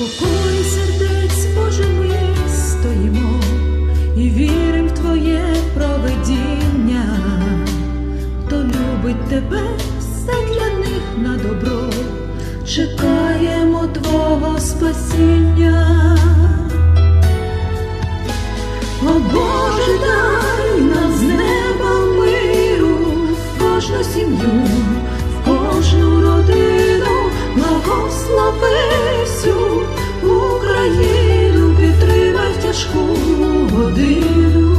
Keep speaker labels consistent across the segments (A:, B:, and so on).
A: Покой сердець, Боже, ми стоїмо і вірим в Твоє провидіння, хто любить тебе, все для них на добро, чекаємо Твого спасіння. О Боже, дай нам з неба миру, в кожну сім'ю, в кожну родину, благослови всю важку годину.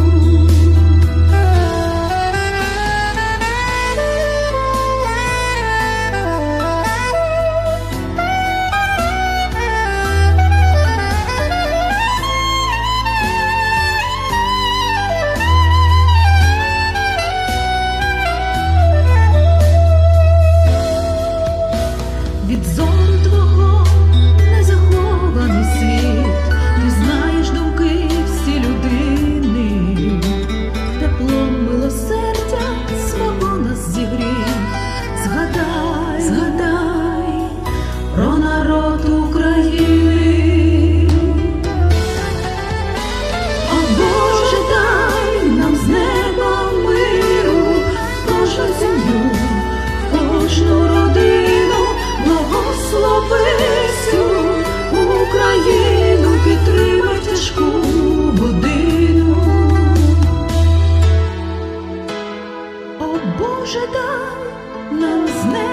A: Від зону вже дав нам знати.